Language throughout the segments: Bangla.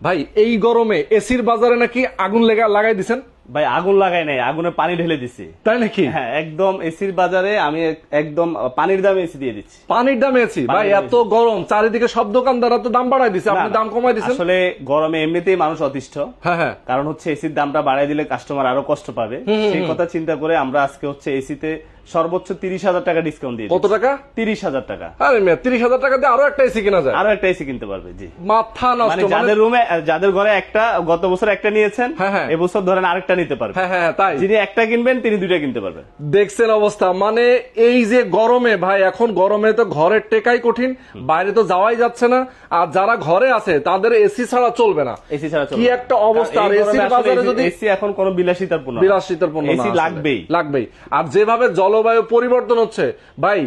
ভাই এই গরমে এসির বাজারে নাকি আগুন লেগা লাগাই দিছেন? ভাই আগুন লাগাই নাই আগুনে পানি ঢেলে দিছি। তাই নাকি? হ্যাঁ একদম এসির বাজারে আমি একদম পানির দামে এসি দিয়ে দিচ্ছি। পানির দামে এসি? ভাই এত গরম চারিদিকে সব দোকানদাররা তো দাম বাড়াই দিছে আপনি দাম কমাই দিছেন? আসলে গরমে এমনিতেই মানুষ অতিষ্ঠ। হ্যাঁ হ্যাঁ। কারণ হচ্ছে এসির দামটা বাড়াই দিলে কাস্টমার আরও কষ্ট পাবে। সেই কথা চিন্তা করে আমরা আজকে হচ্ছে এসিতে সর্বোচ্চ তিরিশ হাজার টাকা ডিসকাউন্ট দিয়ে কত টাকা? তিরিশ হাজার টাকা। আরে মেয়ে তিরিশ হাজার টাকা দিয়ে আরও একটা এসি কিনা যায়। আরও একটা এসি কিনতে পারবে জি। মাথা মানে নষ্ট মানে যাদের রুমে যাদের ঘরে একটা গত বছর একটা নিয়েছেন হ্যাঁ, হ্যাঁ। এবছর ধরেন আরেকটা নিতে পারবে। হ্যাঁ হ্যাঁ তাই। যিনি একটা কিনবেন তিনি দুইটা কিনতে পারবেন দেখছেন অবস্থা মানে এই যে গরমে ভাই এখন গরমে তো ঘরের টেকাই কঠিন বাইরে তো যাওয়াই যাচ্ছে না আর যারা ঘরে আছে তাদের এসি ছাড়া চলবে না। এসি ছাড়া কি একটা অবস্থা আর এসির বাজারে যদি এসি এখন কোনো বিলাসিতার পণ্য বিলাসিতার পণ্য এসি লাগবেই। লাগবেই। আর যেভাবে জলবায়ু পরিবর্তন হচ্ছে। ভাই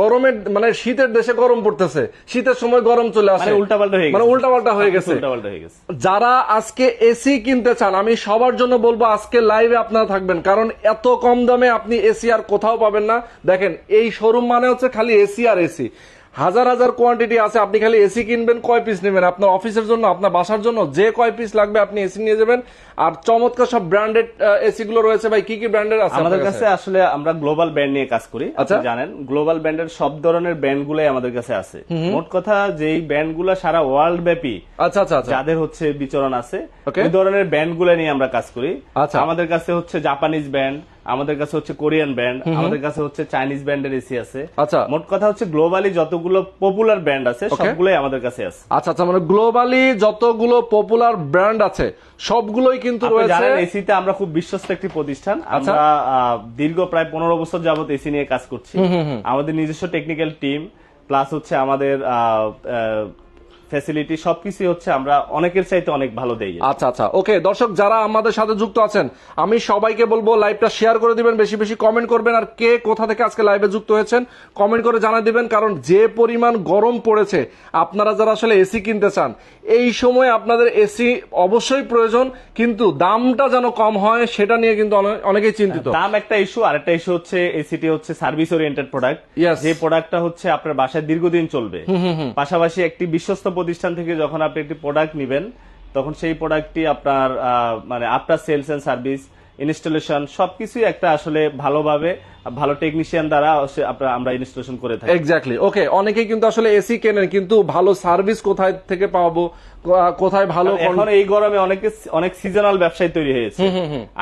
গরমের মানে শীতের দেশে গরম পড়তেছে। শীতের সময় গরম চলে আসে। মানে উল্টাপাল্টা হয়ে গেছে। মানে উল্টাপাল্টা হয়ে গেছে। যারা আজকে এসি কিনতে চান আমি সবার জন্য বলব আজকে লাইভে আপনারা থাকবেন। কারণ এত কম দামে আপনি এসি আর কোথাও পাবেন না। দেখেন এই শোরুম মানে হচ্ছে খালি এসি আর এসি হাজার হাজার কোয়ান্টিটি আছে আপনি খালি এসি কিনবেন কয় পিস নেবেন? আপনার অফিসের জন্য আপনার বাসার জন্য যে কয় পিস লাগবে আপনি এসি নিয়ে যাবেন। আর চমৎকার সব ব্র্যান্ডেড এসি গুলো রয়েছে ভাই। কি কি ব্র্যান্ডের আছে আমাদের কাছে আসলে আমরা গ্লোবাল ব্র্যান্ড নিয়ে কাজ করি আপনি আচ্ছা। জানেন। গ্লোবাল ব্র্যান্ডের সব ধরনের ব্র্যান্ড গুলাই আমাদের কাছে আছে। মোট কথা যেই ব্র্যান্ডগুলা সারা ওয়ার্ল্ড ব্যাপী আচ্ছা আচ্ছা আচ্ছা। যাদের হচ্ছে বিচরণ আছে. ওই ধরনের ব্যান্ডগুলো নিয়ে আমরা কাজ করি। আচ্ছা। আমাদের কাছে হচ্ছে জাপানিজ ব্যান্ড আমাদের কাছে হচ্ছে কোরিয়ান ব্যান্ড আমাদের কাছে হচ্ছে চাইনিজ ব্যান্ডের এসি আছে। আচ্ছা। মোট কথা হচ্ছে গ্লোবালি যতগুলো পপুলার ব্র্যান্ড আছে সবগুলোই আমাদের কাছে আছে। আচ্ছা আচ্ছা মানে গ্লোবালি যতগুলো পপুলার ব্র্যান্ড আছে সবগুলোই কিন্তু রয়েছে জানেন এসিতে আমরা খুব বিশ্বস্ত একটি প্রতিষ্ঠান। আচ্ছা। আমরা দীর্ঘ প্রায় পনেরো বছর যাবত এসি নিয়ে কাজ করছি। আমাদের নিজস্ব টেকনিক্যাল টিম প্লাস হচ্ছে আমাদের ফ্যাসিলিটি সবকিছু হচ্ছে আমরা অনেকের চাইতে অনেক ভালো দেই আচ্ছা আচ্ছা। ওকে দর্শক যারা আমাদের সাথে যুক্ত আছেন আমি সবাইকে বলব লাইভটা শেয়ার করে দিবেন বেশি বেশি কমেন্ট করবেন আর কে কোথা থেকে আজকে লাইভে যুক্ত হয়েছেন কমেন্ট করে জানা দিবেন কারণ যে পরিমাণ গরম পড়েছে আপনারা যারা আসলে এসি কিনতে চান এই সময় আপনাদের এসি অবশ্যই প্রয়োজন কিন্তু দামটা যেন কম হয় সেটা নিয়ে কিন্তু অনেকেই চিন্তিত। দাম একটা ইস্যু আর একটা ইস্যু হচ্ছে এসিটি হচ্ছে সার্ভিস ওরিয়েন্টেড প্রোডাক্ট. যে প্রোডাক্টটা হচ্ছে আপনার বাসায় দীর্ঘদিন চলবে। পাশাপাশি একটি বিশ্বস্ত প্রতিষ্ঠান থেকে যখন আপনি একটি প্রোডাক্ট নিবেন তখন সেই প্রোডাক্টটি আপনার মানে আপনার সেলস এন্ড সার্ভিস ইনস্টলেশন সবকিছুই একটা আসলে ভালোভাবে ভালো টেকনিশিয়ান দ্বারা আপনার আমরা ইনস্টলেশন করে থাকি। এক্স্যাক্টলি ওকে অনেকেই কিন্তু আসলে এসি কেনেন কিন্তু ভালো সার্ভিস কোথায় থেকে পাবো কোথায় ভালো এখন এই গরমে অনেকে অনেক সিজনাল ব্যবসায় তৈরি হয়েছে।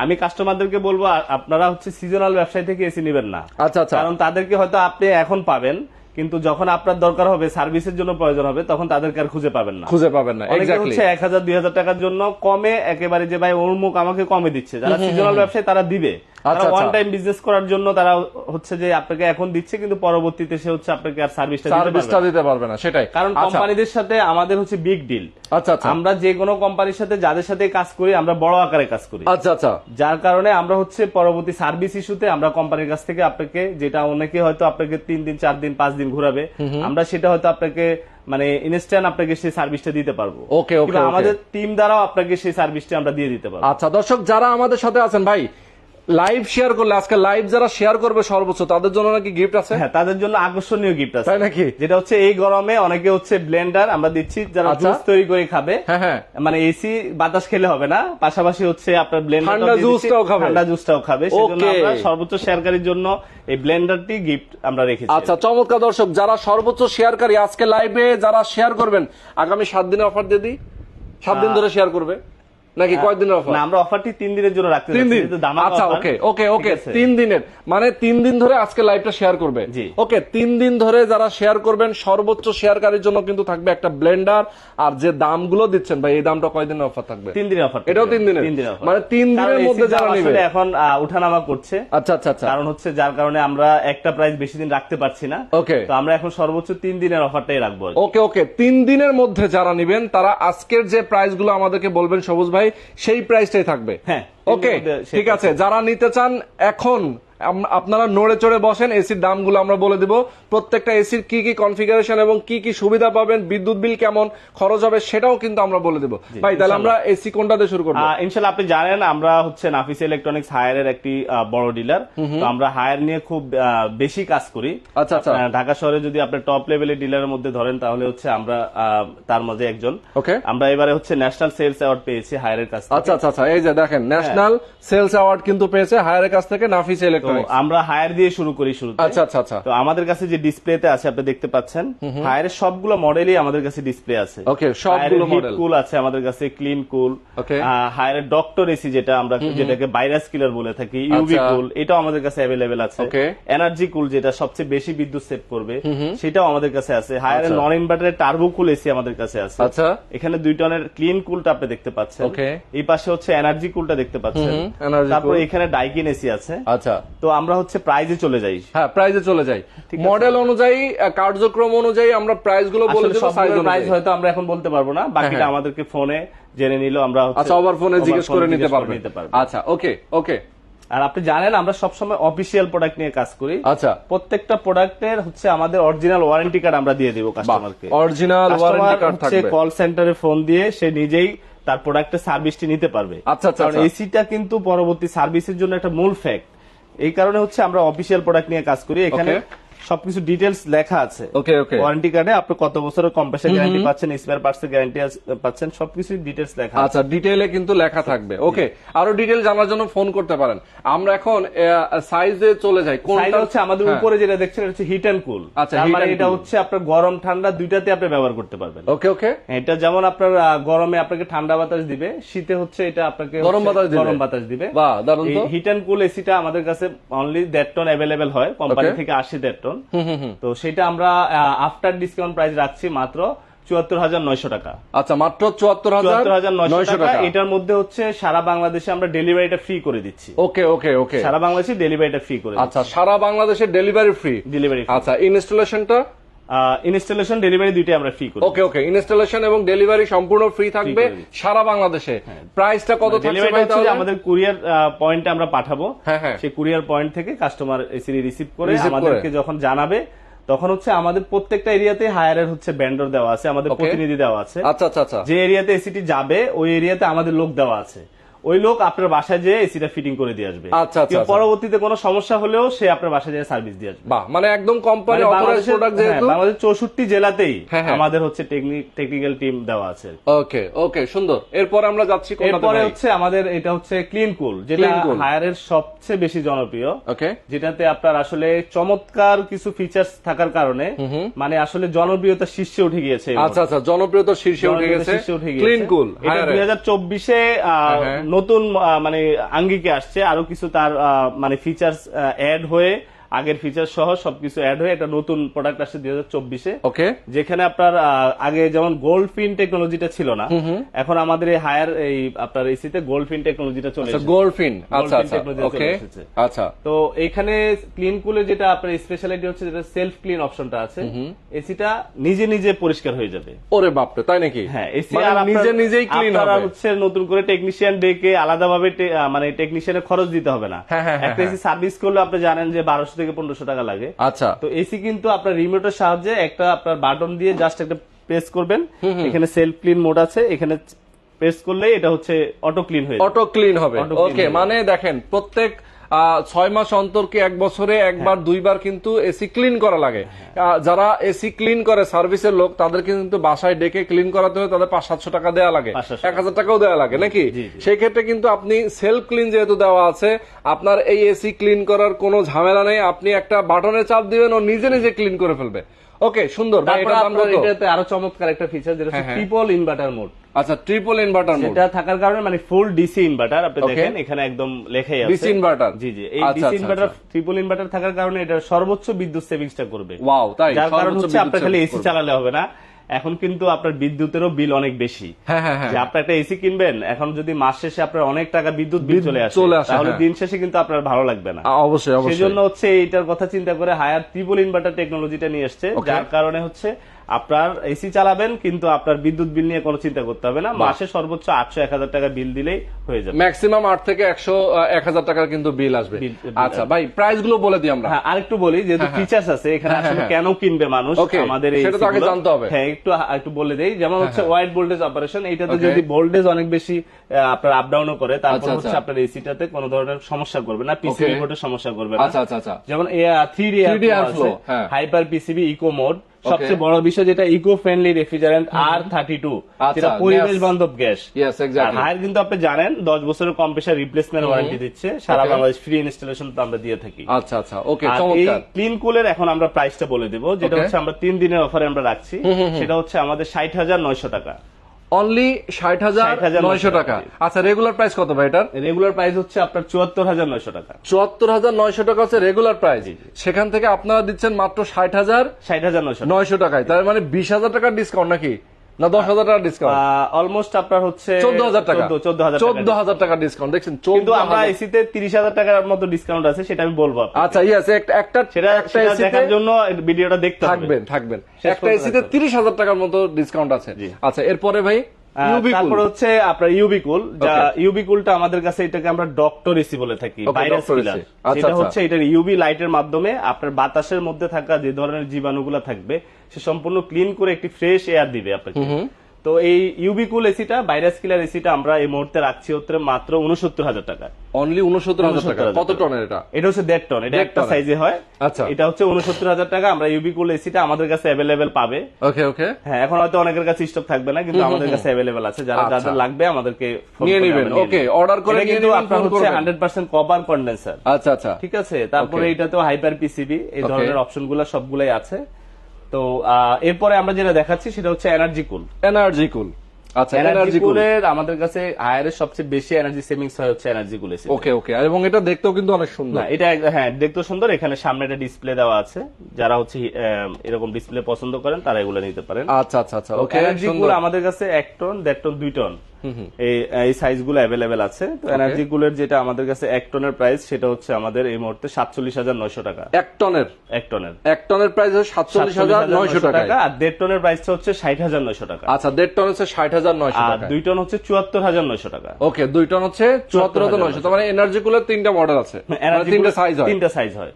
আমি কাস্টমারদেরকে বলব আপনারা হচ্ছে সিজনাল ব্যবসায় থেকে এসি নেবেন না। আচ্ছা আচ্ছা। কারণ তাদেরকে হয়তো আপনি এখন পাবেন কিন্তু যখন আপনার দরকার হবে সার্ভিসের জন্য প্রয়োজন হবে তখন তাদেরকে আর খুঁজে পাবেন না। খুঁজে পাবেন না অনেকে হচ্ছে এক হাজার দুই হাজার টাকার জন্য কমে একেবারে যে ভাই অমুক আমাকে কমে দিচ্ছে। যারা সিজনাল ব্যবসায় তারা দিবে। তারা ওয়ান আচ্ছা। টাইম বিজনেস করার জন্য তারা হচ্ছে যে আপনাকে এখন দিচ্ছে কিন্তু পরবর্তীতে সে হচ্ছে আপনাকে আর সার্ভিসটা সার্ভিসটা দিতে পারবে না সেটাই। কারণ আচ্ছা। কোম্পানিদের সাথে আমাদের হচ্ছে বিগ ডিল আচ্ছা আচ্ছা। আমরা যে কোনো কোম্পানির সাথে যাদের সাথে কাজ করি আমরা বড় আকারে কাজ করি। আচ্ছা আচ্ছা। যার কারণে আমরা হচ্ছে পরবর্তী সার্ভিস ইস্যুতে আমরা কোম্পানির কাছ থেকে আপনাকে যেটা অনেকে হয়তো আপনাকে তিন দিন চার দিন পাঁচ দিন ঘুরাবে আমরা সেটা হয়তো আপনাকে মানে ইনস্ট্যান্ট আপনাকে সেই সার্ভিসটা দিতে পারব। কিংবা okay. আমাদের টিম দ্বারাও আপনাকে সেই সার্ভিসটা আমরা দিয়ে দিতে পারব। আচ্ছা দর্শক যারা আমাদের সাথে আছেন ভাই লাইভ শেয়ার করলে আজকে লাইভ যারা শেয়ার করবে সর্বোচ্চ তাদের জন্য নাকি গিফট আছে হ্যাঁ তাদের জন্য আকর্ষণীয় গিফট আছে তাই নাকি? যেটা হচ্ছে এই গরমে অনেকে হচ্ছে ব্লেন্ডার আমরা দিচ্ছি যারা আচ্ছা। জুস তৈরি করে খাবে হ্যাঁ, হ্যাঁ। মানে এসি বাতাস খেলে হবে না পাশাপাশি হচ্ছে আপনার ব্লেন্ডার ঠান্ডা জুসটাও খাবে। ঠান্ডা জুসটাও খাবে সেজন্য. আমরা সর্বোচ্চ শেয়ারকারীর জন্য এই ব্লেন্ডারটি গিফট আমরা রেখেছি আচ্ছা চমৎকার দর্শক যারা সর্বোচ্চ শেয়ারকারী আজকে লাইভে যারা শেয়ার করবেন আগামী সাত দিনের অফার দিয়ে দিই সাত দিন ধরে শেয়ার করবে নাকি কয়দিনের অফার না আমরা অফারটি তিন দিনের জন্য রাখতে তিন দিন? আচ্ছা ওকে ওকে ওকে তিন দিনের। মানে তিন দিন ধরে আজকে লাইভটা শেয়ার করবে। ওকে তিন দিন ধরে যারা শেয়ার করবেন সর্বোচ্চ শেয়ারকারীর জন্য কিন্তু থাকবে একটা ব্লেন্ডার আর যে দামগুলো দিচ্ছেন ভাই এই দামটা কয়দিনের অফার থাকবে? তিন দিনের অফার এটাও তিন দিনের? মানে তিন দিনের মধ্যে যারা নেবে। আসলে এখন উঠানামা করছে আচ্ছা আচ্ছা আচ্ছা। কারণ হচ্ছে যার কারণে আমরা একটা প্রাইস বেশি দিন রাখতে পারছি না। ওকে। তো আমরা এখন সর্বোচ্চ তিন দিনের অফারটাই রাখব ওকে ওকে তিন দিনের মধ্যে যারা নেবেন তারা আজকের যে প্রাইসগুলো আমাদেরকে বলবেন সবুজ ভাই সেই প্রাইসটাই থাকবে। হ্যাঁ, ওকে ঠিক আছে যারা নিতে চান এখন আপনারা নড়ে চড়ে বসেন এসির দামগুলো আমরা বলে দিব। প্রত্যেকটা এসির কি কি কনফিগারেশন এবং কি কি সুবিধা পাবেন বিদ্যুৎ বিল কেমন খরচ হবে সেটাও কিন্তু আমরা বলে দিব। ভাই তাহলে আমরা এসি কোনটা দিয়ে শুরু করব? আহ, ইনশাল্লাহ আপনি জানেন আমরা হচ্ছে নাফিস ইলেকট্রনিক্স হায়ারের একটি বড় ডিলার তো আমরা হায়ার নিয়ে খুব বেশি কাজ করি। আচ্ছা, আচ্ছা। ঢাকা শহরে যদি আপনি টপ লেভেলের ডিলারের মধ্যে ধরেন তাহলে হচ্ছে আমরা তার মাঝে একজন। ওকে। আমরা এবারে হচ্ছে ন্যাশনাল সেলস অ্যাওয়ার্ড পেয়েছি হায়ারের কাছ থেকে। আচ্ছা আচ্ছা আচ্ছা এই যে দেখেন ন্যাশনাল সেলস অ্যাওয়ার্ড কিন্তু পেয়েছে হায়ারের কাছ থেকে নাফিস তো আমরা হায়ার দিয়ে শুরু করি শুরুতে। আচ্ছা আচ্ছা আচ্ছা। তো আমাদের কাছে যে ডিসপ্লেতে আছে আপনি দেখতে পাচ্ছেন হায়ারের সবগুলো মডেলই আমাদের কাছে ডিসপ্লে আছে। Okay, সবগুলো model। কুল আছে আমাদের কাছে ক্লিন কুল. হায়ারের ডক্টর এসি যেটা আমরা যেটাকে ভাইরাস কিলার বলে থাকি ইউভি আচ্ছা। কুল এটাও আমাদের কাছে অ্যাভেলেবেল আছে. এনার্জি কুল যেটা সবচেয়ে বেশি বিদ্যুৎ সেভ করবে সেটাও আমাদের কাছে আছে। হায়ারের। নন ইনভার্টারের টার্বো কুল এসি আমাদের কাছে আছে। আচ্ছা। এখানে দুই টনের ক্লিন কুলটা আপনি দেখতে পাচ্ছেন। এই পাশে হচ্ছে এনার্জি কুলটা দেখতে পাচ্ছেন। তারপর এখানে ডাইকিন এসি আছে। আচ্ছা। তো আমরা হচ্ছে প্রাইজে চলে যাই। হ্যাঁ প্রাইজে চলে যাই। মডেল অনুযায়ী কার্যক্রম অনুযায়ী আমরা প্রাইসগুলো বলে দেবো প্রাইস হয়তো আমরা এখন বলতে পারব না বাকিটা হ্যাঁ। আমাদেরকে ফোনে জেনে নিল আমরা আচ্ছা ওভার ফোনে জিজ্ঞেস করে নিতে পারবেন নিতে পারব। আচ্ছা ওকে ওকে আর আপনি জানেন আমরা সবসময় অফিসিয়াল প্রোডাক্ট নিয়ে কাজ করি। আচ্ছা। প্রত্যেকটা প্রোডাক্টের হচ্ছে আমাদের অরিজিনাল ওয়ারেন্টি কার্ড আমরা দিয়ে দিব কাস্টমারকে অরিজিনাল ওয়ারেন্টি কার্ড থাকবে। কল সেন্টারে ফোন দিয়ে সে নিজেই তার প্রোডাক্টের সার্ভিসটি নিতে পারবে। আচ্ছা, আচ্ছা, কারণ আচ্ছা। এসিটা কিন্তু পরবর্তী সার্ভিসের জন্য একটা মূল ফ্যাক্ট এই কারণে হচ্ছে আমরা অফিসিয়াল প্রোডাক্ট নিয়ে কাজ করি এখানে. সবকিছু ডিটেলস লেখা আছে। ওকে ওকে ওয়ারেন্টি কার্ডে আপনি কত বছরের কম্প্রেসার গ্যারান্টি পাচ্ছেন স্পেয়ার পার্টসের গ্যারান্টি পাচ্ছেন সবকিছু ডিটেলস লেখা আছে। আচ্ছা ডিটেইলে কিন্তু লেখা থাকবে। ওকে আরও ডিটেইল জানার জন্য ফোন করতে পারেন। আমরা এখন সাইজে চলে যাই। কোনটা হচ্ছে আমাদের হ্যাঁ। উপরে যেটা দেখছেন এটা হচ্ছে হিট এন্ড কুল আচ্ছা, মানে এটা হচ্ছে আপনার গরম ঠান্ডা দুইটাতে আপনি ব্যবহার করতে পারবেন। ওকে ওকে এটা যেমন আপনার গরমে আপনাকে ঠান্ডা বাতাস দিবে শীতে হচ্ছে এটা আপনাকে গরম বাতাস দিবে। গরম বাতাস দিবে। বাহ দারুণ তো। হিট এন্ড কুল এসিটা আমাদের কাছে অনলি দেড় টন অ্যাভেলেবেল হয়। কোম্পানি থেকে আসে দেড় টন তো সেটা আমরা আফটার ডিসকাউন্ট প্রাইস রাখছি মাত্র চুয়াত্তর হাজার নয়শো টাকা। আচ্ছা মাত্র চুয়াত্তর হাজার নয়শো টাকা। এটার মধ্যে হচ্ছে সারা বাংলাদেশে আমরা ডেলিভারিটা ফ্রি করে দিচ্ছি। ওকে ওকে ওকে। সারা বাংলাদেশে ডেলিভারিটা ফ্রি করে আচ্ছা সারা বাংলাদেশে ডেলিভারি ফ্রি ডেলিভারি আচ্ছা ইনস্টলেশনটা ইনস্টলেশন ডেলিভারি দুইটাই আমরা ফ্রি করি। ওকে ওকে ইনস্টলেশন এবং ডেলিভারি সম্পূর্ণ ফ্রি থাকবে সারা বাংলাদেশে। প্রাইসটা কত থাকছে ডেলিভারি ভাই তাহলে? আমাদের কুরিয়ার পয়েন্টে আমরা পাঠাবো। হ্যাঁ, হ্যাঁ। সেই কুরিয়ার পয়েন্ট থেকে কাস্টমার এসি রিসিভ করে আমাদেরকে যখন জানাবে তখন হচ্ছে আমাদের প্রত্যেকটা এরিয়াতে হায়ারের হচ্ছে ব্যান্ডর দেওয়া আছে আমাদের প্রতিনিধি দেওয়া আছে। আচ্ছা আচ্ছা আচ্ছা। যে এরিয়াতে এসিটি যাবে ওই এরিয়াতে আমাদের লোক দেওয়া আছে। ওই লোক আপনার বাসায় যেয়ে এসিটা ফিটিং করে দিয়ে আসবে। আচ্ছা, আচ্ছা, আচ্ছা। পরবর্তীতে কোনো সমস্যা হলেও সে আপনার বাসায় যেয়ে সার্ভিস দিয়ে আসবে। বাহ মানে একদম কোম্পানি বাংলাদেশের প্রোডাক্ট যেহেতু। বাংলাদেশের চৌষট্টি জেলাতেই হ্যাঁ, হ্যাঁ। আমাদের হচ্ছে টেকনিক্যাল টিম দেওয়া আছে। ওকে ওকে সুন্দর। এরপর আমরা যাচ্ছি এরপরে হচ্ছে আমাদের এটা হচ্ছে ক্লিন কুল যেটা হায়ারের সবচেয়ে বেশি জনপ্রিয়। ওকে যেটাতে আপনার আসলে চমৎকার কিছু ফিচার্স থাকার কারণে মানে আসলে জনপ্রিয়তা শীর্ষে উঠে গিয়েছে আচ্ছা আচ্ছা জনপ্রিয়তা শীর্ষে উঠে গেছে। ক্লিন কুল এটা দুই হাজার চব্বিশে হ্যাঁ। নতুন মানে আঙ্গিকে আসছে আরও কিছু তার মানে ফিচার্স অ্যাড হয়ে আগের ফিচার সহ সবকিছু অ্যাড হয়ে একটা নতুন প্রোডাক্ট আসছে দুই হাজার চব্বিশে। ওকে যেখানে আপনার আগে যেমন গোল্ড ফিন টেকনোলজিটা ছিল না এখন আমাদের এই হায়ার এই আপনার এসিতে গোল্ড ফিন টেকনোলজিটা চলে আচ্ছা এসেছে। গোল্ডফিন আচ্ছা আচ্ছা। ওকে আচ্ছা। তো এখানে ক্লিন কুলে যেটা আপনার স্পেশালিটি হচ্ছে যেটা সেলফ ক্লিন অপশনটা আছে এসিটা নিজে নিজে পরিষ্কার হয়ে যাবে। ওরে বাপরে তাই নাকি? হ্যাঁ এসি মানে আর নিজে নিজেই ক্লিন আপনারা হবে। হচ্ছে নতুন করে টেকনিশিয়ান ডেকে আলাদাভাবে মানে টেকনিশিয়ানের খরচ দিতে হবে না। হ্যাঁ, হ্যাঁ, একটা এসি সার্ভিস করলে আপনি জানেন যে বারোশো থেকে পনেরোশো টাকা লাগে। আচ্ছা। তো এসি কিন্তু আপনার রিমোটের সাহায্যে একটা আপনার বাটন দিয়ে জাস্ট একটা প্রেস করবেন। এখানে সেলফ ক্লিন মোড আছে এখানে প্রেস করলে এটা হচ্ছে অটো ক্লিন হয়ে অটো ক্লিন হবে। ওকে মানে দেখেন প্রত্যেক ছয় মাস অন্তরকে এক বছরে একবার দুইবার কিন্তু এসি ক্লিন করা লাগে। যারা এসি ক্লিন করে সার্ভিসের লোক তাদেরকে কিন্তু বাসায় ডেকে ক্লিন করাতে হলে তাদের পাঁচ সাতশো টাকা দেওয়া লাগে। এক হাজার টাকাও দেওয়া লাগে নাকি। সেই ক্ষেত্রে কিন্তু আপনি সেলফ ক্লিন যেহেতু দেওয়া আছে আপনার এই এসি ক্লিন করার কোনো ঝামেলা নেই। আপনি একটা বাটনে চাপ দিবেন ও নিজে নিজে ক্লিন করে ফেলবে। ওকে সুন্দর? এটাতে আরও চমৎকার একটা ফিচার যেটা। ট্রিপল ইনভার্টার মোড আচ্ছা ট্রিপল ইনভার্টার মোড এটা থাকার কারণে মানে ফুল ডিসি ইনভার্টার আপনি দেখেন এখানে একদম লেখাই আছে। ডিসি ইনভার্টার জি জি এই ডিসি ইনভার্টার। ট্রিপল ইনভার্টার থাকার কারণে এটা সর্বোচ্চ বিদ্যুৎ সেভিংসটা করবে। ওয়াও তাই যার কারণ হচ্ছে আপনার খালি এসি চালালে হবে না। এখন কিন্তু আপনার বিদ্যুতেরও বিল অনেক বেশি। হ্যাঁ হ্যাঁ হ্যাঁ। যে আপনার একটা এসি কিনবেন এখন যদি মাস শেষে আপনার অনেক টাকা বিদ্যুৎ বিল চলে আসে তাহলে। দিন শেষে কিন্তু আপনার ভালো লাগবে না। অবশ্যই অবশ্যই। সেই জন্য হচ্ছে এইটার কথা চিন্তা করে হায়ার ত্রিপল ইনভার্টার টেকনোলজিটা নিয়ে এসছে যার কারণে হচ্ছে আপনার এসি চালাবেন কিন্তু আপনার বিদ্যুৎ বিল নিয়ে কোনো চিন্তা করতে হবে না। মাসে সর্বোচ্চ আটশো এক হাজার টাকা বিল দিলেই হয়ে যাবে। ম্যাক্সিমাম আট থেকে একশো এক হাজার টাকার কিন্তু বিল আসবে। আচ্ছা ভাই প্রাইসগুলো বলে দিই আমরা। হ্যাঁ আরেকটু বলি যেহেতু ফিচার্স আছে এখানে হ্যাঁ, আসলে হ্যাঁ। কেন কিনবে মানুষ? আমাদের এই সেটা তো আগে জানতে হবে। হ্যাঁ, হ্যাঁ একটু একটু বলে দেই। যেমন হচ্ছে ওয়াইড ভোল্টেজ অপারেশন এইটাতে যদি ভোল্টেজ অনেক বেশি আপনার আপ ডাউনও করে তারপর আচ্ছা, হচ্ছে আচ্ছা। আপনার এসিটাতে কোনো ধরনের সমস্যা করবে না পিসি Okay. রিপোর্টের সমস্যা করবে না। আচ্ছা আচ্ছা আচ্ছা। যেমন থ্রি ডি 3D airflow, হ্যাঁ। হাইপার পিসিবি ইকো মোড সবচেয়ে বড় বিষয় যেটা eco friendly refrigerant R thirty two যেটা পরিবেশ বান্ধব গ্যাস। হায়ার কিন্তু আপনি জানেন দশ বছরের কম কম্প্রেসার রিপ্লেসমেন্ট ওয়ারেন্টি দিচ্ছে। সারা বাংলাদেশ ফ্রি ইনস্টলেশন তো আমরা দিয়ে থাকি। আচ্ছা আচ্ছা। ওকে এই ক্লিন কুলের এখন আমরা প্রাইসটা বলে দেবো যেটা হচ্ছে আমরা তিন দিনের অফারে আমরা রাখছি। সেটা হচ্ছে আমাদের ষাট হাজার নয়শো টাকা। অনলি ষাট হাজার 60,900 নয়শো টাকা। আচ্ছা রেগুলার প্রাইস কত ভাই এটার? রেগুলার প্রাইস হচ্ছে আপনার চুয়াত্তর হাজার নয়শো টাকা। চুয়াত্তর হাজার নয়শো টাকা হচ্ছে রেগুলার প্রাইস সেখান থেকে আপনারা দিচ্ছেন মাত্র ষাট হাজার ষাট হাজার নয়শো নয়শো টাকায়। তার মানে বিশ হাজার টাকার ডিসকাউন্ট নাকি? না দশ হাজার টাকা ডিসকাউন্ট অলমোস্ট আপনার হচ্ছে চোদ্দ হাজার টাকা। চোদ্দ হাজার চোদ্দ হাজার টাকার ডিসকাউন্ট দেখছেন? কিন্তু চোদ্দ আমরা হাজার। এসিতে তিরিশ হাজার টাকার মতো ডিসকাউন্ট আছে সেটা আমি বলব। আচ্ছা ইয়েস একটা সেটা দেখার জন্য ভিডিওটা দেখতে থাকবেন থাকবেন। একটা এসিতে তিরিশ হাজার টাকার মতো ডিসকাউন্ট আছে। আচ্ছা এরপরে ভাই? তারপরে হচ্ছে আপনার ইউবিকুল যা ইউবিকুলটা আমাদের কাছে এটাকে আমরা ডক্টর এসি বলে থাকি ভাইরাস কিলার আচ্ছা, সেটা আচ্ছা। হচ্ছে এটার ইউবি লাইটের মাধ্যমে আপনার বাতাসের মধ্যে থাকা যে ধরনের জীবাণুগুলো থাকবে সে সম্পূর্ণ ক্লিন করে একটি ফ্রেশ এয়ার দিবে আপনাকে। তো এই ইউবিকুল এসিটা ভাইরাস কিলার এসিটা আমরা এই মুহূর্তে রাখছি হচ্ছে মাত্র উনসত্তর হাজার টাকা অনলি উনসত্তর হাজার টাকা। কত টনের এটা? এটা হচ্ছে দেড় টন এটা একটা সাইজে হয়। আচ্ছা। এটা হচ্ছে উনসত্তর হাজার টাকা আমরা ইউবিকুল এসিটা আমাদের কাছে অ্যাভেলেবেল পাবে। ওকে ওকে হ্যাঁ এখন হয়তো অনেকের কাছে স্টক থাকবে না কিন্তু আমাদের কাছে অ্যাভেলেবেল আছে। যারা আচ্ছা। যাদের লাগবে আমাদেরকে নিয়ে নিবেন, নিবো। order করে নিয়ে কিন্তু আপনার হচ্ছে করবেন। হান্ড্রেড পার্সেন্ট কপার কন্ডেন্সার আচ্ছা আচ্ছা। ঠিক আছে? তারপরে. এটা তো হাইপার পিসিবি এই ধরনের অপশনগুলো সবগুলাই আছে। তো এরপরে আমরা যেটা দেখাচ্ছি সেটা হচ্ছে এনার্জি কুল এনার্জি কুল আচ্ছা এনার্জি কুলের আমাদের কাছে হায়ারের সবচেয়ে বেশি এনার্জি সেভিংস হয় হচ্ছে এনার্জি কুল ওকে ওকে এবং এটা দেখতেও কিন্তু অনেক সুন্দর। এটা হ্যাঁ দেখতে সুন্দর। এখানে সামনে একটা ডিসপ্লে দেওয়া আছে। যারা হচ্ছে এরকম ডিসপ্লে পছন্দ করেন তারা এগুলো নিতে পারেন। আচ্ছা আচ্ছা আচ্ছা ওকে এনার্জি গুলো আমাদের কাছে এক টন দেড় টন দুই টন এই এই সাইজ অ্যাভেলেবেল আছে। তো এনার্জি গুলোর যেটা আমাদের কাছে এক টনের প্রাইস সেটা হচ্ছে আমাদের এই মুহূর্তে সাতচল্লিশ হাজার নয়শো টাকা। এক টনের এক টনের এক টনের প্রাইস হচ্ছে সাতচল্লিশ হাজার নয়শো টাকা। আর দেড় টনের প্রাইসটা হচ্ছে ষাট হাজার নয়শো টাকা। আচ্ছা দেড় টন হচ্ছে ষাট হাজার নয়শো আর দুই টন হচ্ছে চুয়াত্তর হাজার নয়শো টাকা। ওকে দুই টন হচ্ছে চুয়াত্তর হাজার নয়শো। তার মানে এনার্জি কুলের তিনটা মডেল আছে। মানে তিনটা সাইজ হয়। তিনটা সাইজ হয়।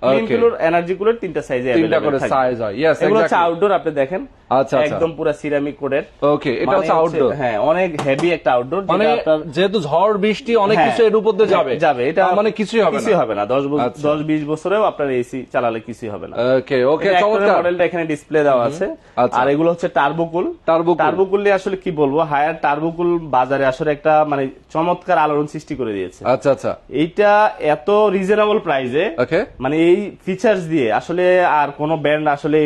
এনার্জি গুলোর তিনটা সাইজে তিনটা করে সাইজ হয়। ইয়েস এগুলো হচ্ছে আউটডোর আপনি দেখেন। আচ্ছা, আচ্ছা। একদম পুরো সিরামিক কোডের ওকে এটা হচ্ছে আউটডোর হ্যাঁ অনেক হেভি একটা আউটডোর মানে যেহেতু ঝড় বৃষ্টি অনেক হ্যাঁ, কিছু এর উপর দিয়ে যাবে। যাবে। এটা মানে কিছুই হবে কিছুই হবে না। দশ বছর আচ্ছা। দশ বিশ বছরেও আপনার এসি চালালে কিছুই হবে না। ওকে ওকে চমৎকার। মডেলটা এখানে ডিসপ্লে দেওয়া আছে। আচ্ছা। আর এগুলো হচ্ছে টার্বোকুল। টার্বোকুল নিয়ে আসলে কি বলব? হায়ার টার্বোকুল বাজারে আসলে একটা মানে চমৎকার আলোড়ন সৃষ্টি করে দিয়েছে। আচ্ছা আচ্ছা। এইটা এত রিজনেবল প্রাইসে মানে এই ফিচার্স দিয়ে আসলে আর কোন ব্র্যান্ড আসলে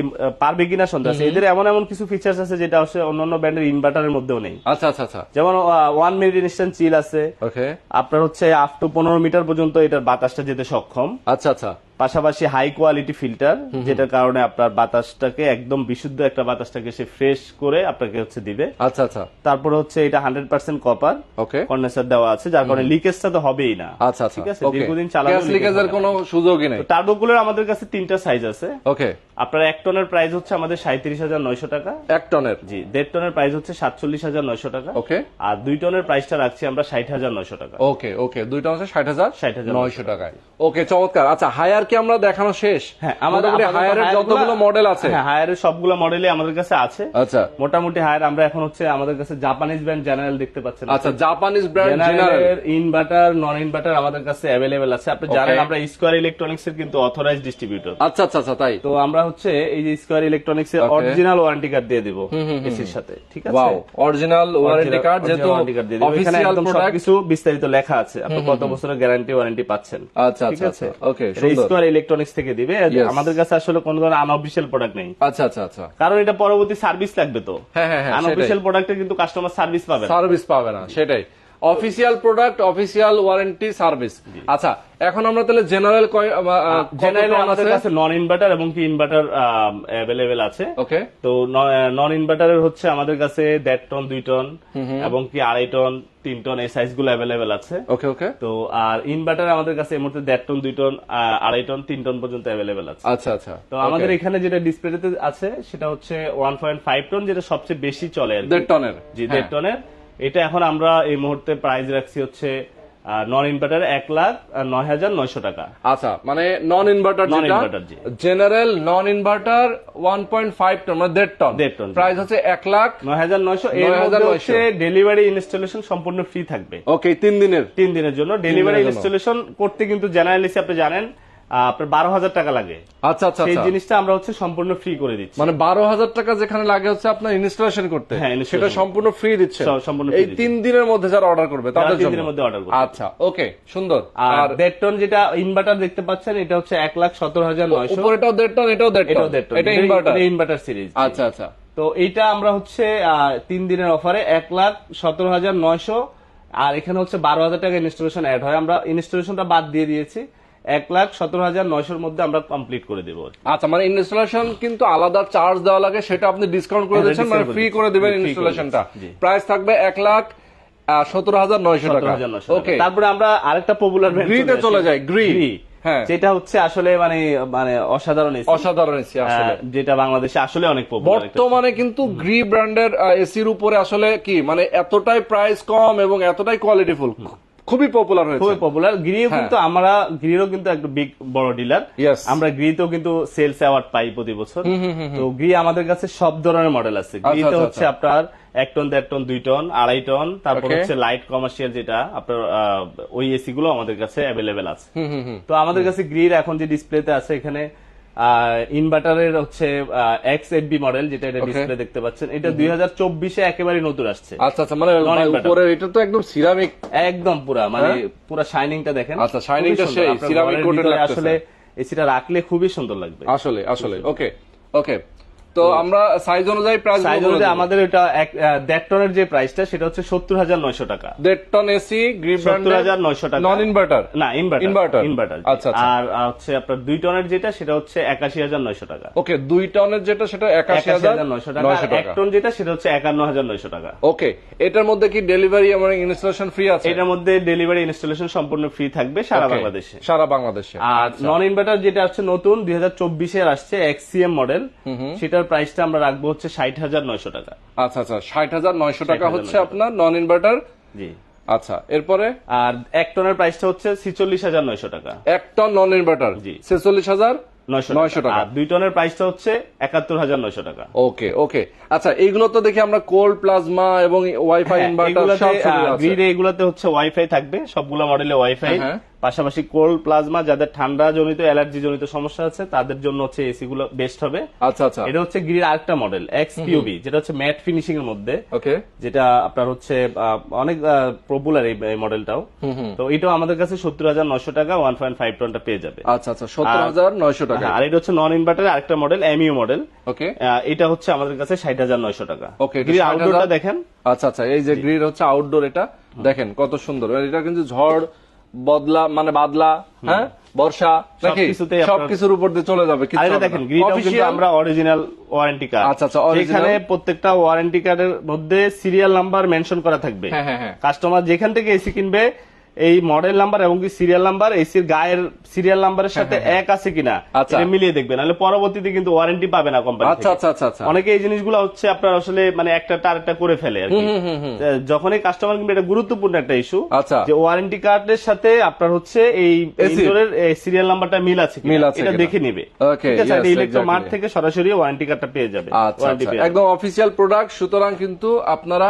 পারবে কিনা সন্দেহ আছে। এদের এমন এমন কিছু ফিচার্স আছে যেটা আসলে অন্যান্য ব্র্যান্ডের ইনভার্টারের মধ্যেও নেই। আচ্ছা আচ্ছা আচ্ছা। যেমন ওয়ান মিনিট ইনস্ট্যান্ট চিল আছে। ওকে আপনার হচ্ছে আপ টু পনেরো মিটার পর্যন্ত এটার বাতাসটা যেতে সক্ষম। আচ্ছা আচ্ছা। পাশাপাশি হাই কোয়ালিটি ফিল্টার যেটার কারণে আপনার বাতাসটাকে একদম বিশুদ্ধ একটা বাতাসটাকে সে ফ্রেশ করে আপনাকে হচ্ছে দিবে। আচ্ছা আচ্ছা। তারপরে হচ্ছে এটা hundred percent copper okay. Condenser দেওয়া আছে যার কারণে লিকেজটা তো হবেই না। আচ্ছা আচ্ছা। ঠিক আছে? দীর্ঘদিন চালানো লিকেজের কোনো সুযোগই নেই। টার্বোকুলার আমাদের কাছে তিনটা সাইজ আছে। ওকে। আপনার এক টনের প্রাইস হচ্ছে আমাদের সাঁত্রিশ হাজার নয়শো টাকা। এক টনের জি দেড় টনের প্রাইস হচ্ছে সাতচল্লিশ হাজার নয়শো টাকা। ওকে। আর দুই টনের প্রাইসটা রাখছি আমরা ষাট হাজার নয়শো টাকা। ওকে ওকে। দুই টন হচ্ছে ষাট হাজার 60,000 নয়শো টাকায়। ওকে চমৎকার। আচ্ছা হায়ার কি আমরা দেখানো শেষ? হ্যাঁ আমাদের হায়ারের যতগুলো মডেল আছে। হ্যাঁ হায়ারের সবগুলো মডেলই আমাদের কাছে আছে। আচ্ছা। মোটামুটি হায়ার আমরা এখন হচ্ছে আমাদের কাছে জাপানিজ ব্র্যান্ড জেনারেল দেখতে পাচ্ছেন। আচ্ছা Japanese brand general inverter non inverter আমাদের কাছে অ্যাভেলেবেল আছে। আপনি জানেন আমরা স্কোয়ার ইলেকট্রনিক্স এর কিন্তু অথরাইজ ডিস্ট্রিবিউটর আচ্ছা আচ্ছা আচ্ছা তাই। তো আমরা হচ্ছে এই যে স্কোয়ার ইলেকট্রনিক্স এর অরিজিনাল ওয়ারেন্টি কার্ড দিয়ে দিব এসির সাথে ঠিক আছে? ওয়াও অরিজিনাল ওয়ারেন্টি কার্ড যেহেতু একদম প্রোডাক্ট সবকিছু বিস্তারিত লেখা আছে। আপনি কত বছরের গ্যারান্টি ওয়ারেন্টি পাচ্ছেন আচ্ছা আচ্ছা আচ্ছা। ওকে স্কোয়ার ইলেকট্রনিক্স থেকে দিবে। আমাদের কাছে আসলে কোন ধরনের আনঅফিসিয়াল প্রোডাক্ট নেই। আচ্ছা আচ্ছা আচ্ছা। কারণ এটা পরবর্তী সার্ভিস লাগবে তো। হ্যাঁ হ্যাঁ হ্যাঁ আনঅফিসিয়াল প্রোডাক্টে কিন্তু কাস্টমার সার্ভিস পাবে সার্ভিস পাবে না সেটাই। Official product official warranty service আচ্ছা এখন আমরা তাহলে জেনারেল জেনারেলি আমাদের কাছে নন ইনভার্টার এবং কি ইনভার্টার অ্যাভেলেবেল আছে। ওকে তো নন ইনভার্টারের হচ্ছে আমাদের কাছে দেড় টন দুই টন এবং কি আড়াই টন তিন টন এই সাইজগুলো অ্যাভেলেবেল আছে। ওকে ওকে তো আর ইনভার্টার আমাদের কাছে এই মুহূর্তে দেড় টন দুই টন আড়াই টন তিন টন পর্যন্ত অ্যাভেলেবেল আছে। আচ্ছা আচ্ছা। তো আমাদের এখানে যেটা ডিসপ্লেতে আছে সেটা হচ্ছে ওয়ান পয়েন্ট ফাইভ টন যেটা সবচেয়ে বেশি চলে। দেড় টনের জি দেড় টনের এটা এখন আমরা এই মুহূর্তে প্রাইস রাখছি হচ্ছে নন ইনভার্টার এক লাখ নয় হাজার নয়শো টাকা। আচ্ছা মানে নন ইনভার্টার যেটা Non-inverter, general non inverter one point five ton মানে দেড় টন দেড় টন, প্রাইস হচ্ছে এক লাখ নয় হাজার নয়শো এর 9,900 হচ্ছে ডেলিভারি ইনস্টলেশন সম্পূর্ণ ফ্রি থাকবে। ওকে তিন দিনের। তিন দিনের জন্য। ডেলিভারি ইনস্টলেশন করতে কিন্তু জেনারেলিসি আপনি জানেন আপনার বারো হাজার টাকা লাগে। আচ্ছা আচ্ছা সেই আচ্ছা। জিনিসটা আমরা হচ্ছে সম্পূর্ণ ফ্রি করে দিচ্ছি। মানে বারো হাজার টাকা যেখানে লাগে হচ্ছে আপনার ইনস্টলেশন করতে। হ্যাঁ, সেটা সম্পূর্ণ ফ্রি দিচ্ছে সম্পূর্ণ এই তিন দিনের মধ্যে যারা অর্ডার করবে তাদের তিন দিনের মধ্যে order করবে। আচ্ছা ওকে সুন্দর। আর দেড় টন যেটা ইনভার্টার দেখতে পাচ্ছেন এটা হচ্ছে এক লাখ সতেরো হাজার নয়শো। উপরেটাও দেড় টন এটাও দেড় এটাও টন দেড় টন এটা ইনভার্টার ইনভার্টার সিরিজ আচ্ছা আচ্ছা। তো এইটা আমরা হচ্ছে তিন দিনের অফারে এক লাখ সতেরো হাজার নয়শো। আর এখানে হচ্ছে বারো হাজার টাকা ইনস্টলেশন অ্যাড হয়। আমরা ইনস্টলেশনটা বাদ দিয়ে দিয়েছি। এক লাখ সতেরো হাজার নয়শোর মধ্যে আমরা কমপ্লিট করে দেবো। আচ্ছা মানে ইনস্টলেশন কিন্তু আলাদা চার্জ দেওয়া লাগে সেটা আপনি ডিসকাউন্ট করে হ্যাঁ, দিচ্ছেন মানে ফ্রি করে দিবেন ইনস্টলেশনটা প্রাইস থাকবে এক লাখ সতেরো হাজার নয়শো টাকা। ওকে তারপরে আমরা আরেকটা পপুলার গ্রিতে চলে যাই, গ্রি। হ্যাঁ। যেটা হচ্ছে আসলে মানে মানে অসাধারণ অসাধারণ এসি আসলে। যেটা বাংলাদেশে আসলে অনেক বর্তমানে কিন্তু গ্রি ব্র্যান্ডের এসির উপরে আসলে কি মানে এতটাই প্রাইস কম এবং এতটাই কোয়ালিটিফুল খুবই পপুলার হয়েছে। খুবই পপুলার গ্রিও হ্যাঁ। কিন্তু আমরা গ্রিরও কিন্তু একটা বিগ বড় ডিলার আমরা গ্রিতেও কিন্তু সেলস অ্যাওয়ার্ড পাই প্রতি বছর। তো গ্রি আমাদের কাছে সব ধরনের মডেল আছে। গ্রিতে আচ্ছা, হচ্ছে আপনার এক টন দেড় টন দুই টন আড়াই টন তারপর হচ্ছে লাইট কমার্শিয়াল যেটা আপনার ওই এসি গুলো আমাদের কাছে অ্যাভেলেবেল আছে। তো আমাদের কাছে গ্রির এখন যে ডিসপ্লেতে আছে এখানে ইনভার্টারের হচ্ছে এক্স এড বি মডেল যেটা এটা ডিসপ্লে দেখতে পাচ্ছেন। এটা দুই হাজার চব্বিশে একেবারে নতুন আসছে। আচ্ছা আচ্ছা মানে Non-inverter। উপরে এটা তো একদম সিরামিক একদম পুরা মানে পুরা শাইনিংটা দেখেন। হ্যাঁ? আচ্ছা, shining টা খুবই সুন্দর। সেই, সিরামিক লাগতেছে। আসলে এসিটা রাখলে খুবই সুন্দর লাগবে। আসলে আসলে ওকে ওকে তো আমরা সাইজ অনুযায়ী প্রাইস সাইজ অনুযায়ী আমাদের এটা এক দেড় টনের যে প্রাইসটা সেটা হচ্ছে সত্তর হাজার নয়শো টাকা। দেড় টন এসি গ্রি সত্তর হাজার নয়শো টাকা। নন ইনভার্টার না ইনভার্টার Inverter। ইনভার্টার আচ্ছা, আচ্ছা। আর হচ্ছে আপনার দুই টনের যেটা সেটা হচ্ছে একাশি হাজার নয়শো টাকা। ওকে দুই টনের যেটা সেটা একাশি হাজার নয়শো টাকা। এক টন যেটা সেটা হচ্ছে একান্ন হাজার নয়শো টাকা। ওকে এটার মধ্যে কি ডেলিভারি আমার ইনস্টলেশন ফ্রি আছে? এটার মধ্যে ডেলিভারি ইনস্টলেশন সম্পূর্ণ ফ্রি থাকবে সারা বাংলাদেশে। সারা বাংলাদেশে। আর নন ইনভার্টার যেটা আছে নতুন দুই হাজার চব্বিশের আসছে এক্সিএম মডেল সেটার প্রাইসটা আমরা রাখব হচ্ছে ষাট হাজার নয়শো টাকা। আচ্ছা আচ্ছা ষাট হাজার নয়শো টাকা হচ্ছে আপনার নন ইনভার্টার জি। আচ্ছা এরপরে? আর এক টনের প্রাইসটা হচ্ছে ছিচল্লিশ হাজার নয়শো টাকা। এক টন নন ইনভার্টার জি। ছেচল্লিশ হাজার নয়শো টাকা। আর দুই টনের প্রাইসটা হচ্ছে একাত্তর হাজার নয়শো টাকা। ওকে ওকে। আচ্ছা এইগুলো তো দেখি আমরা কোল্ড প্লাজমা এবং ওয়াইফাই হ্যাঁ, ইনভার্টার। গ্রিডে এগুলাতে হচ্ছে ওয়াইফাই থাকবে সবগুলো মডেলে ওয়াইফাই হ্যাঁ। পাশাপাশি কোল্ড প্লাজমা যাদের ঠান্ডা জনিত অ্যালার্জি জনিত সমস্যা আছে তাদের জন্য হচ্ছে এসি গুলো বেস্ট হবে। আচ্ছা আচ্ছা। এটা হচ্ছে গ্রিড আরেকটা মডেল এক্স পিউবি যেটা হচ্ছে ম্যাট ফিনিশিং এর মধ্যে। ওকে। যেটা আপনার হচ্ছে অনেক পপুলার এই মডেলটাও তো এটাও আমাদের কাছে সত্তর হাজার নয়শো টাকা ওয়ান পয়েন্ট ফাইভ টনটা পেয়ে যাবে। আচ্ছা আচ্ছা সত্তর হাজার নয়শো টাকা। হ্যাঁ, আর এটা হচ্ছে নন ইনভার্টার আরেকটা মডেল এমইউ মডেল ওকে। এটা হচ্ছে আমাদের কাছে ষাট হাজার নয়শো টাকা। ওকে 60,000 আউটডোরটা দেখেন। আচ্ছা আচ্ছা এই যে গ্রিড হচ্ছে আউটডোর এটা দেখেন কত সুন্দর। এটা কিন্তু ঝড় বদলা মানে বাদলা হ্যাঁ? বর্ষা নাকি? সবকিছুর উপর দিয়ে চলে যাবে দেখেন আমরা অরিজিনাল ওয়ারেন্টি কার্ড আচ্ছা, আচ্ছা, এখানে প্রত্যেকটা ওয়ারেন্টি কার্ডের মধ্যে সিরিয়াল নাম্বার মেনশন করা থাকবে। হ্যাঁ, হ্যাঁ, হ্যাঁ। কাস্টমার যেখান থেকে এসি কিনবে এই মডেল নাম্বার এবং কি সিরিয়াল নাম্বার এসির গায়ের সিরিয়াল নাম্বারের সাথে এক আছে কিনা আচ্ছা। এটা মিলিয়ে দেখবেন। নাহলে পরবর্তীতে কিন্তু ওয়ারেন্টি পাবে না কোম্পানি আচ্ছা আচ্ছা আচ্ছা আচ্ছা। অনেকে এই জিনিসগুলো হচ্ছে আপনার আসলে মানে একটা টারটা করে ফেলে আর কি। যখনই কাস্টমার কিনবে এটা গুরুত্বপূর্ণ একটা ইস্যু আচ্ছা। যে ওয়ারেন্টি কার্ডের সাথে আপনার হচ্ছে এই ইনডোরের সিরিয়াল নাম্বারটা মিল আছে কিনা, এটা দেখে নেবে। ঠিক আছে? yes, ইলেকট্রো মার্ট থেকে সরাসরি ওয়ারেন্টি কার্ডটা পেয়ে যাবে আচ্ছা আচ্ছা। পেয়ে যাবে। একদম অফিসিয়াল প্রোডাক্ট সুতরাং কিন্তু আপনারা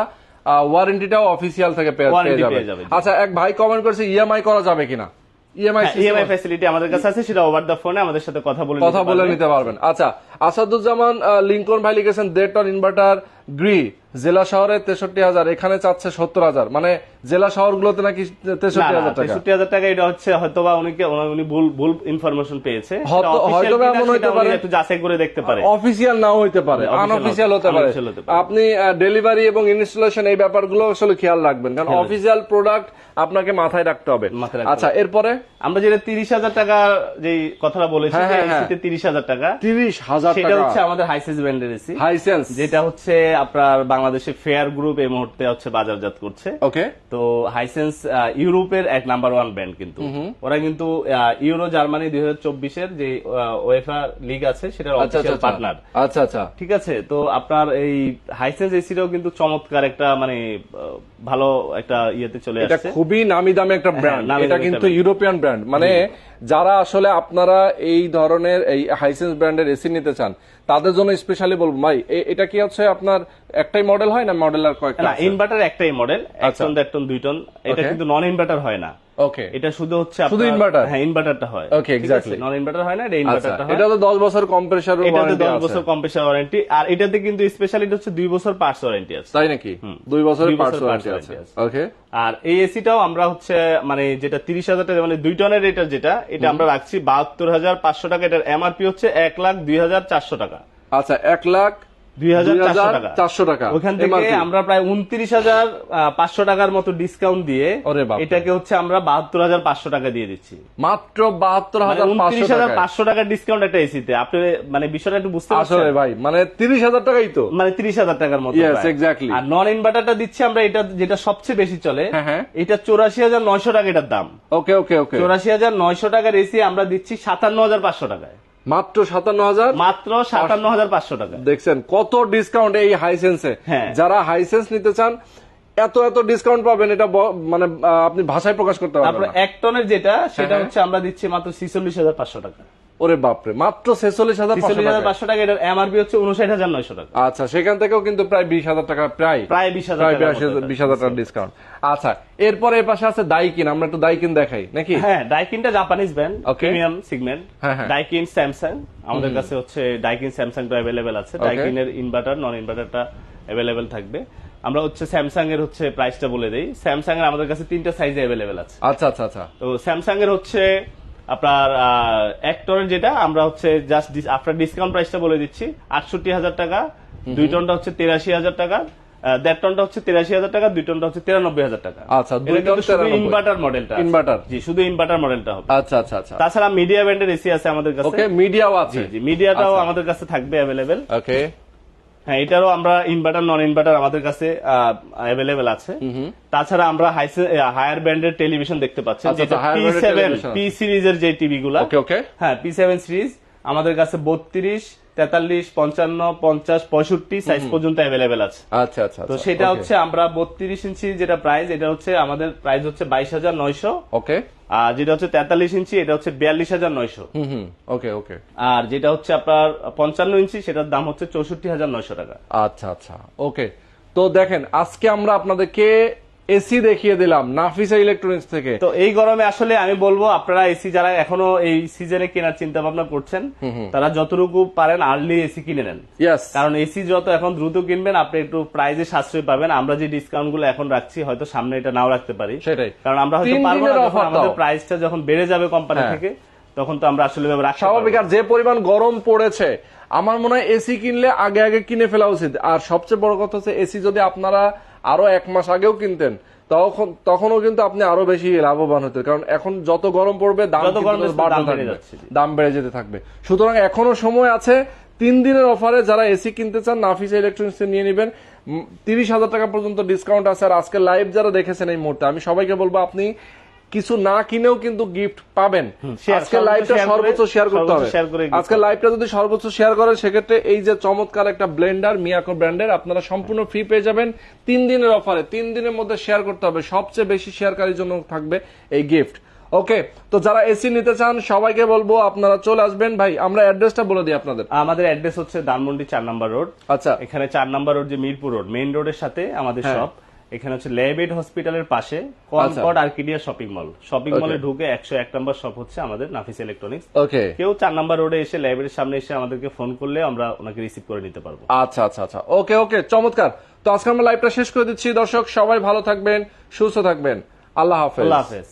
ওয়ারেন্টিটাও অফিসিয়াল থেকে পেয়ে যাবে। আচ্ছা এক ভাই কমেন্ট করেছে ইএমআই করা যাবে কিনা? ইএমআই ইএমআই ফ্যাসিলিটি আমাদের কাছে আছে সেটা ওভার দ্য ফোনে আমাদের সাথে কথা বলে কথা বলে নিতে পারবেন। আচ্ছা আসাদুজ্জামান লিঙ্কন ভাই লিখেছেন দেড় টন ইনভার্টার গ্রি জেলা শহরে তেষট্টি হাজার এখানে চাচ্ছে সত্তর হাজার। মানে জেলা শহরগুলোতে নাকি তেষট্টি হাজার টাকা? তেষট্টি হাজার টাকা এটা হচ্ছে উনিকে উনি ভুল ভুল ইনফরমেশন পেয়েছে। হয়তো- এমন হইতে পারে। একটু যাচাই করে দেখতে পারে। অফিসিয়াল নাও হইতে পারে আনঅফিসিয়াল হতে- পারে। আপনি ডেলিভারি এবং ইনস্টলেশন এই ব্যাপারগুলো আসলে খেয়াল রাখবেন কারণ অফিসিয়াল প্রোডাক্ট আপনাকে মাথায় রাখতে হবে। আচ্ছা এরপরে? আমরা যেটা তিরিশ হাজার টাকা যে কথাটা বলেছি হ্যাঁ, হ্যাঁ, হ্যাঁ। তিরিশ হাজার টাকা। তিরিশ হাজার সেটা হচ্ছে আমাদের হাইসেন্স ব্র্যান্ডের এসি হাইসেন্স যেটা হচ্ছে আপনার বাংলাদেশে ফেয়ার গ্রুপ এই মুহূর্তে হচ্ছে বাজারজাত করছে। ওকে তো হাইসেন্স ইউরোপের এক নাম্বার ওয়ান ব্র্যান্ড কিন্তু। ওরা কিন্তু ইউরো জার্মানি দুই হাজার চব্বিশের যে ওয়েফা লিগ আছে সেটার আচ্ছা আচ্ছা অফিসিয়াল আচ্ছা। পার্টনার আচ্ছা আচ্ছা। ঠিক আছে? তো আপনার এই হাইসেন্স এসিটাও কিন্তু চমৎকার একটা মানে ভালো একটা ইয়েতে চলে এটা আসছে। খুবই নামি দামি একটা ব্র্যান্ড এটা কিন্তু ইউরোপিয়ান ব্র্যান্ড মানে যারা আসলে আপনারা এই ধরনের এই হাইসেন্স ব্র্যান্ডের এসি নিতে চান তাদের জন্য স্পেশালি বলব ভাই এটা কি হচ্ছে আপনার একটাই মডেল হয় না মডেল আর কয়েকটা না ইনভার্টার একটাই মডেল এক আচ্ছা। টন দেড় টন দুই টন এটা কিন্তু নন ইনভার্টার হয় না। ওকে এটা শুধু হচ্ছে শুধু inverter? হ্যাঁ ইনভার্টারটা হয়। Okay, exactly. নন ইনভার্টার হয় না এটা আচ্ছা ইনভার্টারটা হয়। এটা তো দশ বছর কম্প্রেসার এটাতে দশ বছর কম্প্রেসার ওয়ারেন্টি আর এটাতে কিন্তু স্পেশালিটি হচ্ছে দুই বছর পার্টস ওয়ারেন্টি আছে। তাই নাকি? দুই বছরের দুই পার্টস ওয়ারেন্টি আছে। ওকে আর এই এসিটাও আমরা হচ্ছে মানে যেটা তিরিশ হাজার টাকা মানে দুই টনের রেটার যেটা এটা আমরা রাখছি বাহাত্তর হাজার পাঁচশো টাকা। এটার এমআরপি হচ্ছে এক লাখ দুই হাজার চারশো টাকা। আচ্ছা এক লাখ আমরা প্রায় উনত্রিশ হাজার পাঁচশো টাকার মতো ডিসকাউন্ট দিয়ে এটাকে হচ্ছে আমরা বাহাত্তর হাজার পাঁচশো টাকা দিয়ে দিচ্ছি। মাত্র বাহাত্তর মানে হাজার উনত্রিশ পাঁচশো হাজার পাঁচশো টাকার ডিসকাউন্ট একটা এসিতে আপনি মানে বিষয়টা একটু বুঝতে পারছেন? ভাই মানে তিরিশ হাজার টাকাই তো। মানে তিরিশ হাজার টাকার মতো. আর নন ইনভার্টারটা দিচ্ছি আমরা এটা যেটা সবচেয়ে বেশি চলে হ্যাঁ, হ্যাঁ। এটা চৌরাশি হাজার নয়শো টাকা এটার দাম। ওকে ওকে ওকে চৌরাশি হাজার নয়শো টাকার এসি আমরা দিচ্ছি সাতান্ন হাজার পাঁচশো টাকায়। মাত্র সাতান্ন হাজার মাত্র সাতান্ন হাজার পাঁচশো টাকা। দেখছেন কত ডিসকাউন্ট এই হাইসেন্সে এ যারা হাইসেন্স নিতে চান এত এত ডিসকাউন্ট পাবেন এটা মানে আপনি ভাষায় প্রকাশ করতে পারবেন এক টনের যেটা সেটা হ্যাঁ। হচ্ছে আমরা দিচ্ছি মাত্র ছিচল্লিশ হাজার পাঁচশো টাকা। ওরে বাপরে মাত্র ছেচল্লিশ হাজার পাঁচশো টাকা এটার এমআরপি হচ্ছে উনষাট হাজার নয়শো টাকা। আচ্ছা সেখান থেকেও কিন্তু প্রায় বিশ হাজার টাকা প্রায় প্রায় বিশ হাজার বিশ হাজার- টাকা ডিসকাউন্ট আচ্ছা এরপরে এই পাশে আছে দাইকিন আমরা একটু দাইকিন দেখাই নাকি? হ্যাঁ ডাইকিনটা Japanese brand. Premium segment. Daikin Samsung আমাদের কাছে হচ্ছে ডাইকিন স্যামসাং তো অ্যাভেলেবেল আছে। ডাইকিনের ইনভার্টার নন ইনভার্টারটা অ্যাভেলেবেল থাকবে। আমরা হচ্ছে স্যামসাং এর হচ্ছে প্রাইসটা বলে দেই। স্যামসাং এর আমাদের কাছে তিনটা সাইজে অ্যাভেলেবেল আছে। আচ্ছা আচ্ছা আচ্ছা। তো স্যামসাং এর হচ্ছে আপনার এক টনের যেটা আমরা হচ্ছে জাস্ট আপনার ডিসকাউন্ট প্রাইসটা বলে দিচ্ছি আটষট্টি হাজার টাকা দুই টনটা হচ্ছে তিরাশি হাজার টাকা দেড় টনটা হচ্ছে তিরাশি হাজার টাকা দুই টনটা হচ্ছে তিরানব্বই হাজার টাকা। আচ্ছা, দুই টন শুধু ইনভার্টার মডেলটা। Inverter। জি শুধু ইনভার্টার মডেলটা হবে। আচ্ছা আচ্ছা আচ্ছা। তাছাড়া মিডিয়া ব্যান্ডের এসি আছে আমাদের কাছে। ওকে মিডিয়াও আছে। জি মিডিয়াটাও আচ্ছা। আমাদের কাছে থাকবে অ্যাভেলেবেল ওকে হ্যাঁ এটারও আমরা ইনভার্টার নন ইনভার্টার আমাদের কাছে অ্যাভেলেবেল আছে। তাছাড়া আমরা হায়ার ব্যান্ডের টেলিভিশন দেখতে higher পি সেভেন পি সিরিজের যে টিভি গুলা হ্যাঁ পি সেভেন সিরিজ আমাদের কাছে বত্রিশ তেতাল্লিশ পঞ্চান্ন পঞ্চাশ পঁয়ষট্টি সাইজ পর্যন্ত অ্যাভেলেবেল আছে। আচ্ছা আচ্ছা তো আচ্ছা, সেটা হচ্ছে আমরা বত্রিশ ইঞ্চি যেটা প্রাইস এটা হচ্ছে আমাদের প্রাইস হচ্ছে বাইশ হাজার নয়শো। ওকে যেটা হচ্ছে তেতাল্লিশ ইঞ্চি এটা হচ্ছে বিয়াল্লিশ হাজার নয়শো। ওকে ওকে। আর যেটা হচ্ছে আপনার পঞ্চান্ন ইঞ্চি সেটার দাম হচ্ছে চৌষট্টি হাজার নয়শো টাকা। আচ্ছা আচ্ছা ওকে। তো দেখেন আজকে আমরা আপনাদেরকে এসি দেখিয়ে দিলাম নাফিসা ইলেকট্রনিক্স থেকে। তো এই গরমে আসলে আমি বলব আপনারা এসি যারা এখনও এই সিজনে কেনার চিন্তা ভাবনা করছেন তারা যতটুকু পারেন আর্লি এসি কিনে নেন। কারণ এসি যত এখন দ্রুত কিনবেন আপনি একটু প্রাইজে সাশ্রয় পাবেন। আমরা যে ডিসকাউন্টগুলো এখন রাখছি হয়তো সামনে এটা নাও রাখতে পারি। সেটাই। কারণ আমরা হয়তো পারব না আমাদের প্রাইসটা যখন বেড়ে যাবে কোম্পানি হ্যাঁ। থেকে তখন তো আমরা আসলে স্বাভাবিক আর যে পরিমাণ গরম পড়েছে আমার মনে হয় এসি কিনলে আগে আগে কিনে ফেলা উচিত। আর সবচেয়ে বড় কথা হচ্ছে এসি যদি আপনারা আরও এক মাস আগেও কিনতেন তখন তখনও কিন্তু আপনি আরও বেশি লাভবান হতেন কারণ এখন যত গরম পড়বে দাম বাড়তে থাকবে। দাম বেড়ে যেতে থাকবে। সুতরাং এখনও সময় আছে তিন দিনের অফারে যারা এসি কিনতে চান নাফিসা ইলেকট্রনিক্স নিয়ে নেবেন। তিরিশ হাজার টাকা পর্যন্ত ডিসকাউন্ট আছে। আর আজকে লাইভ যারা দেখেছেন এই মুহূর্তে আমি সবাইকে বলব আপনি কিছু না কিনেও কিন্তু গিফট পাবেন। আজকে লাইভটা সর্বোচ্চ শেয়ার করতে হবে। আজকে লাইভটা যদি সর্বোচ্চ শেয়ার করেন সেক্ষেত্রে এই যে চমৎকার একটা ব্লেন্ডার মিয়াকো ব্র্যান্ডের আপনারা সম্পূর্ণ ফ্রি পেয়ে যাবেন। তিন দিনের অফারে তিন দিনের মধ্যে শেয়ার করতে হবে। সবচেয়ে বেশি শেয়ারকারীর জন্য থাকবে এই গিফট ওকে তো যারা এসি নিতে চান সবাইকে বলব আপনারা চলে আসবেন। ভাই আমরা অ্যাড্রেসটা বলে দিই আপনাদের। আমাদের অ্যাড্রেস হচ্ছে ধানমন্ডি চার নাম্বার রোড আচ্ছা। এখানে চার নাম্বার রোড যে মিরপুর রোড মেইন রোডের সাথে আমাদের হ্যাঁ। শপ এখানে হচ্ছে লেবেড হসপিটালের পাশে Concord Arcadia shopping mall. Shopping মলে ঢুকে একশো এক নম্বর শপ হচ্ছে আমাদের নাফিস ইলেকট্রনিক্স। ওকে কেউ চার নাম্বার রোডে এসে লাইব্রেরির সামনে এসে আমাদেরকে ফোন করলে আমরা ওনাকে রিসিভ করে নিতে পারব। আচ্ছা আচ্ছা আচ্ছা। ওকে ওকে চমৎকার। তো আজকে আমরা লাইভটা শেষ করে দিচ্ছি। দর্শক সবাই ভালো থাকবেন সুস্থ থাকবেন। আল্লাহ হাফেজ। আল্লাহ হাফেজ।